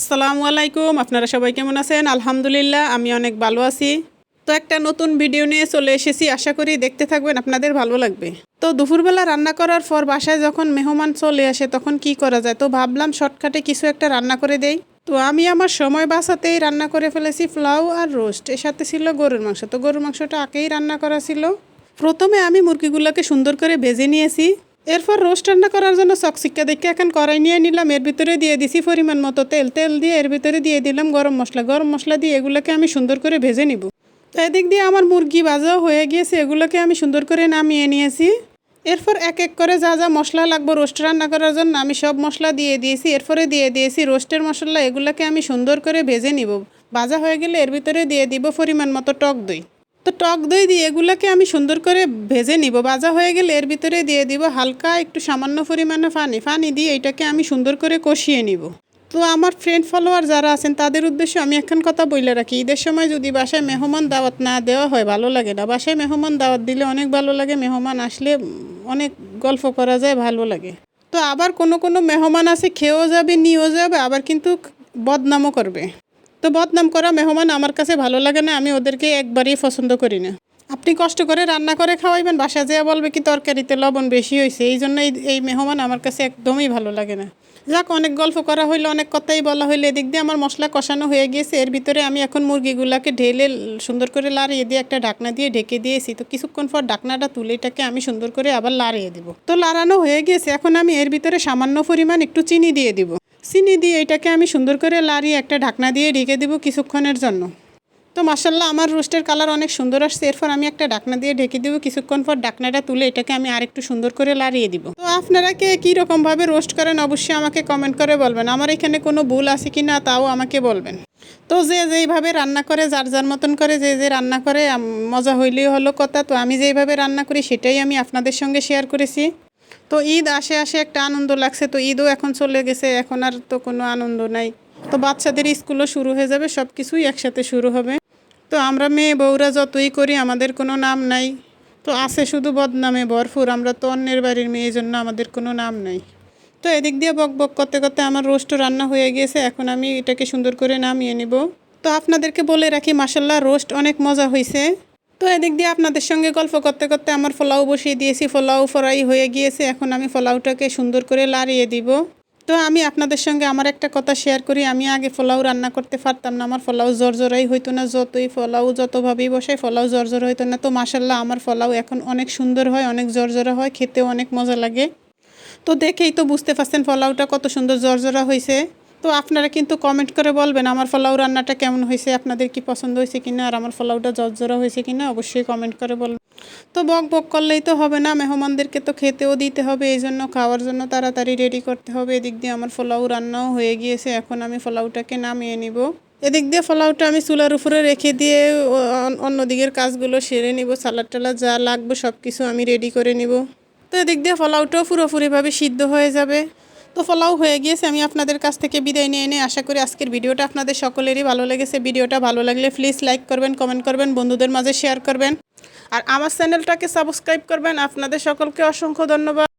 আসসালামু আলাইকুম। আপনারা সবাই কেমন আছেন? আলহামদুলিল্লাহ, আমি অনেক ভালো আছি। তো একটা নতুন ভিডিও নিয়ে চলে এসেছি। আশা করি দেখতে থাকবেন, আপনাদের ভালো লাগবে। তো দুপুরবেলা রান্না করার পর বাসায় যখন মেহমান চলে আসে, তখন কি করা যায়? তো ভাবলাম শর্টকাটে কিছু একটা রান্না করে দেই। তো আমি আমার সময় বাঁচাতেই রান্না করে ফেলেছি পোলাও আর রোস্ট। এর সাথে ছিল গরুর মাংস। তো গরুর মাংসটা আগেই রান্না করা ছিল। প্রথমে আমি মুরগিগুলোকে সুন্দর করে ভেজে নিয়েছি। এরপর রোস্ট রান্না করার জন্য চকচিক্কা দেখে এখন কড়াই নিয়ে নিলাম। এর ভিতরে দিয়ে দিছি পরিমাণ মতো তেল। তেল দিয়ে এর ভিতরে দিয়ে দিলাম গরম মশলা। গরম মশলা দিয়ে এগুলোকে আমি সুন্দর করে ভেজে নিব। এদিক দিয়ে আমার মুরগি ভাজাও হয়ে গিয়েছে। এগুলোকে আমি সুন্দর করে নামিয়ে নিয়েছি। এরপর এক এক করে যা যা মশলা লাগবে রোস্ট রান্না করার জন্য আমি সব মশলা দিয়ে দিয়েছি। এরপরে দিয়ে দিয়েছি রোস্টের মশলা। এগুলোকে আমি সুন্দর করে ভেজে নিব। ভাজা হয়ে গেলে এর ভিতরে দিয়ে দিব পরিমাণ মতো টক দই। তো টক দই দিয়ে এগুলোকে আমি সুন্দর করে ভেজে নিব। ভাজা হয়ে গেলে এর ভিতরে দিয়ে দিব হালকা একটু সামান্য পরিমাণে ফানি। ফানি দিয়ে এটাকে আমি সুন্দর করে কষিয়ে নিব। তো আমার ফ্রেন্ড ফলোয়ার যারা আছেন, তাদের উদ্দেশ্যে আমি এখন কথা বলে রাখি। ঈদের সময় যদি বাসায় মেহমান দাওয়াত না দেওয়া হয়, ভালো লাগে না। বাসায় মেহমান দাওয়াত দিলে অনেক ভালো লাগে। মেহমান আসলে অনেক গল্প করা যায়, ভালো লাগে। তো আবার কোনো কোনো মেহমান আছে, খেয়েও যাবে, নিয়েও যাবে, আবার কিন্তু বদনামও করবে। তো বদনাম করা মেহমান আমার কাছে ভালো লাগে না, আমি ওদেরকে একবারই পছন্দ করি না। আপনি কষ্ট করে রান্না করে খাওয়াইবেন বাসা যেয়ে বলবে কি তরকারিতে লবণ বেশি হয়েছে এই জন্য এই মেহমান আমার কাছে একদমই ভালো লাগে না। যাক, অনেক গল্প করা হইল, অনেক কথাই বলা হইল, এদিক দিয়ে আমার মশলা কষানো হয়ে গিয়েছে, এর ভিতরে আমি এখন মুরগিগুলাকে ঢেলে সুন্দর করে লাড়িয়ে দিয়ে একটা ঢাকনা দিয়ে ঢেকে দিয়েছি। তো কিছুক্ষণ পর ঢাকনাটা তুলে এটাকে আমি সুন্দর করে আবার লাড়িয়ে দিব। তো লাড়ানো হয়ে গিয়েছে, এখন আমি এর ভিতরে সামান্য পরিমাণ একটু চিনি দিয়ে দিব। চিনি দিয়ে এটাকে আমি সুন্দর করে লাড়িয়ে একটা ঢাকনা দিয়ে ঢেকে দিব কিছুক্ষণের জন্য। তো মাসাল্লাহ আমার রোস্টের কালার অনেক সুন্দর আসছে। এরপর আমি একটা ঢাকনা দিয়ে ঢেকে দেবো। কিছুক্ষণ পর ঢাকনাটা তুলে এটাকে আমি আরেকটু সুন্দর করে লাড়িয়ে দিব। তো আপনারা কে কী রকমভাবে রোস্ট করেন অবশ্যই আমাকে কমেন্ট করে বলবেন। আমার এখানে কোনো ভুল আছে কি না তাও আমাকে বলবেন। তো যে যেইভাবে রান্না করে, যার যার মতন করে যে যে রান্না করে মজা হইলেই হলো কথা। তো আমি যেইভাবে রান্না করি, সেটাই আমি আপনাদের সঙ্গে শেয়ার করেছি। তো ঈদ আসে আসে একটা আনন্দ লাগছে, তো ঈদও এখন চলে গেছে, এখন আর তো কোনো আনন্দ নাই। তো বাচ্চাদের স্কুলও শুরু হয়ে যাবে সব কিছুই একসাথে শুরু হবে। তো আমরা মেয়ে বউরা যতই করি, আমাদের কোনো নাম নাই। তো আছে শুধু বদনামে ভরপুর, আমরা তো অন্যের বাড়ির মেয়ের জন্য আমাদের কোনো নাম নাই। তো এদিক দিয়ে বক বক করতে করতে আমার রোস্টও রান্না হয়ে গিয়েছে, এখন আমি এটাকে সুন্দর করে নামিয়ে নিব। তো আপনাদেরকে বলে রাখি মাসাল্লাহ রোস্ট অনেক মজা হয়েছে তো এদিক দিয়ে আপনাদের সঙ্গে গল্প করতে করতে আমার পোলাও বসিয়ে দিয়েছি পোলাও ফ্রাই হয়ে গিয়েছে। এখন আমি পোলাওটাকে সুন্দর করে লাড়িয়ে দিব। তো আমি আপনাদের সঙ্গে আমার একটা কথা শেয়ার করি। আমি আগে পোলাও রান্না করতে পারতাম না, আমার পোলাও জর্জরাই হইতো না যতই পোলাও যতভাবেই বসাই পোলাও জর্জর হইতো না। তো মাসাল্লাহ আমার পোলাও এখন অনেক সুন্দর হয়, অনেক জর্জরা হয়, খেতেও অনেক মজা লাগে। তো দেখেই তো বুঝতে পারছেন পোলাওটা কত সুন্দর জর্জরা হয়েছে তো আপনারা কিন্তু কমেন্ট করে বলবেন, আমার পোলাও রান্নাটা কেমন হয়েছে, আপনাদের কি পছন্দ হয়েছে কিনা, আর আমার পোলাওটা জর্জরা হয়েছে কিনা, অবশ্যই কমেন্ট করে বলবেন। তো বক বক করলেই তো হবে না, মেহমানদেরকে তো খেতেও দিতে হবে এই জন্য খাওয়ার জন্য তাড়াতাড়ি রেডি করতে হবে। এদিক দিয়ে আমার পোলাও রান্নাও হয়ে গিয়েছে, এখন আমি পোলাওটাকে নামিয়ে নিব। এদিক দিয়ে পোলাওটা আমি চুলার উপরে রেখে দিয়ে অন্য দিকের কাজগুলো সেরে নিব, সালাদ টালাদ যা লাগবে সব কিছু আমি রেডি করে নিব। তো এদিক দিয়ে পোলাওটাও পুরোপুরিভাবে সিদ্ধ হয়ে যাবে। তো ফলাও হয়ে গিয়েছে। আমি আপনাদের কাছ থেকে বিদায় নিয়ে এনে আশা করি আজকের ভিডিওটা আপনাদের সকলেরই ভালো লেগেছে। ভিডিওটা ভালো লাগলে প্লিজ লাইক করবেন কমেন্ট করবেন, বন্ধুদের মাঝে শেয়ার করবেন। আর আমার চ্যানেলটাকে সাবস্ক্রাইব করবেন। আপনাদের সকলকে অসংখ্য ধন্যবাদ।